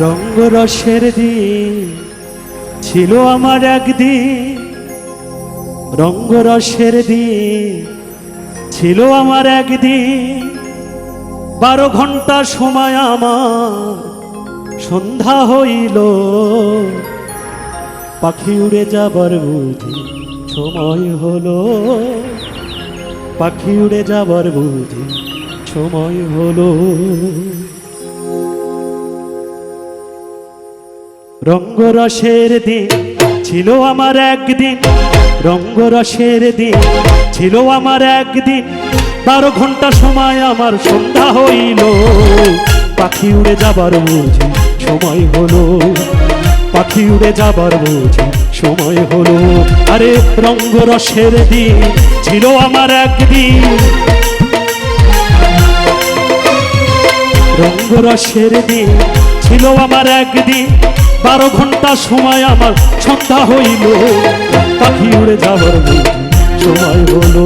রঙ্গরসের দিন ছিল আমার একদিন। রঙ্গরসের দিন ছিল আমার একদিন। বারো ঘণ্টা সময় আমার সন্ধ্যা হইল। পাখি উড়ে যাবার বুঝি সময় হলো। পাখি উড়ে যাবার বুঝি সময় হলো। রঙ্গরসের দিন ছিল আমার একদিন। রঙ্গরসের দিন ছিল আমার একদিন। বারো ঘণ্টা সময় আমার সন্ধ্যা হইল। পাখি উড়ে যাবার বুঝি সময় হলো। পাখি উড়ে যাবার বুঝি সময় হলো। আরে রঙ্গরসের দিন ছিল আমার একদিন। রঙ্গরসের দিন ছিল আমার একদিন। বারো ঘণ্টা সময় আমার সন্ধ্যা হইল। পাখি উড়ে যাবার সময় হলো।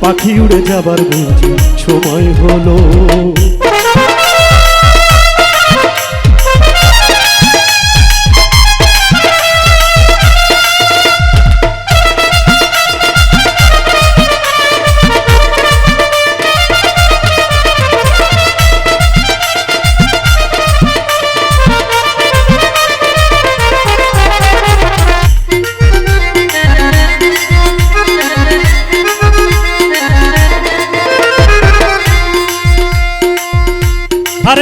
পাখি উড়ে যাবার সময় হলো।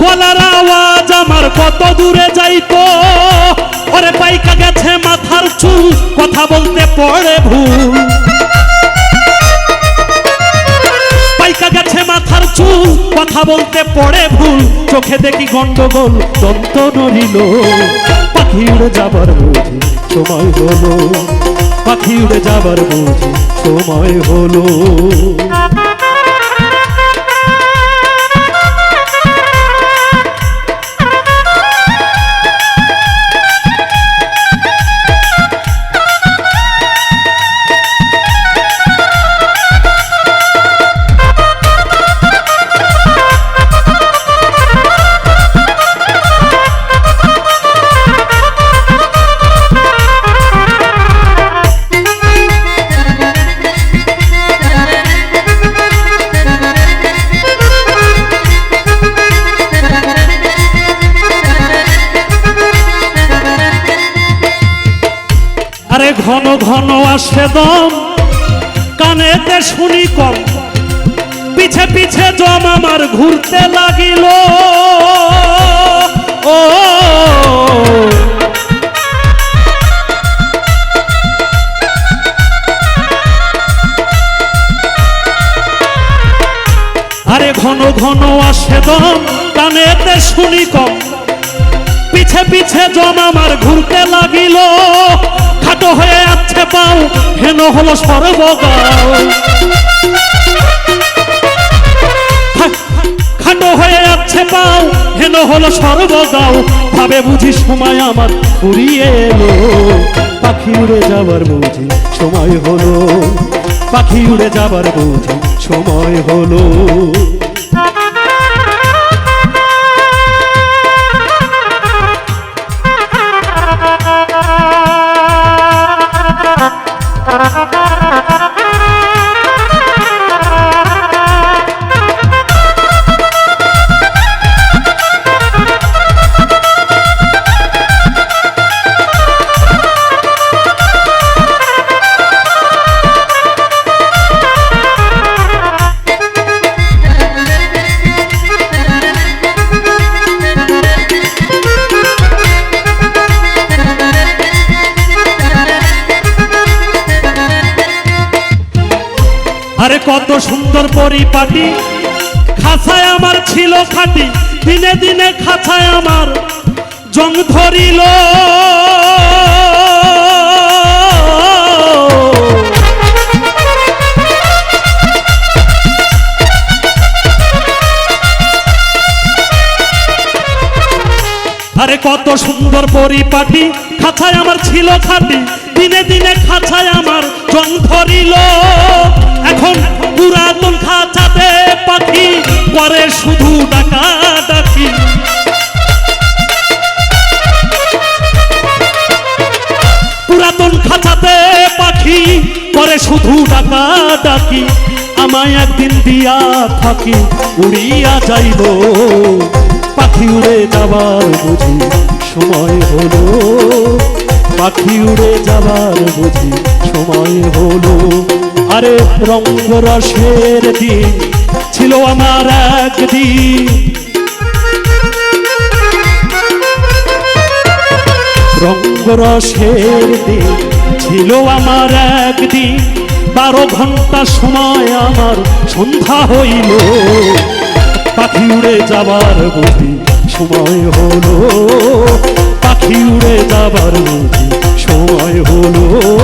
গলার আওয়াজ আমার কত দূরে যাইতো? ওরে পাইকা গেছে মাথার চুল, কথা বলতে পড়ে ভুল। পাইকা গেছে মাথার চুল, কথা বলতে পড়ে ভুল। চোখে দেখি গন্ডগোল, দন্ত নড়িল। পাখি উড়ে যাবার বুঝি, সময় হলো। পাখি উড়ে যাবার বুঝি, সময় হলো। ঘন আসে দম কানেতে শুনি কম। পিছে পিছে জম আমার ঘুরতে লাগিল। ও, আরে ঘন ঘন আসে দম কানেতে শুনি কম। পিছে পিছে জম আমার ঘুরতে লাগিল। খাটো হয়ে যাচ্ছে পাও, হেন হলো সর্বগাও। খা- খাটো হয়ে যাচ্ছে পাও, হেন হলো সর্বগাও। ভাবে বুঝি সময় আমার ফুরিয়ে এলো। পাখি উড়ে যাবার বুঝি সময় হলো। পাখি উড়ে যাবার বুঝি সময় হলো। আরে কত সুন্দর পরিপাটি। খাঁচায় আমার ছিল খাটি, দিনে দিনে খাঁচায় আমার জং ধরিল। আরে কত সুন্দর পরিপাটি, খাঁচায় আমার ছিল খাটি, দিনে দিনে খাঁচায় আমার জং ধরিল। এখন পুরাতন খাঁচাতে পাখি পরে শুধু ডাকা ডাকি পুরাতন খাঁচাতে পাখি পরে শুধু ডাকা ডাকি আমায় একদিন দিয়া থাকি, উড়িয়া যাইব। পাখি উড়ে যাবার বুঝি, সময় হলো। পাখি উড়ে যাবার বুঝি, সময় হলো। আরে রঙ্গরসের দিন ছিল আমার একদিন। রঙ্গরসের দিন ছিল আমার একদিন। বারো ঘণ্টা সময় আমার সন্ধ্যা হইল। পাখি উড়ে যাবার বুঝি সময় হলো। পাখি উড়ে যাবার বুঝি সময় হলো।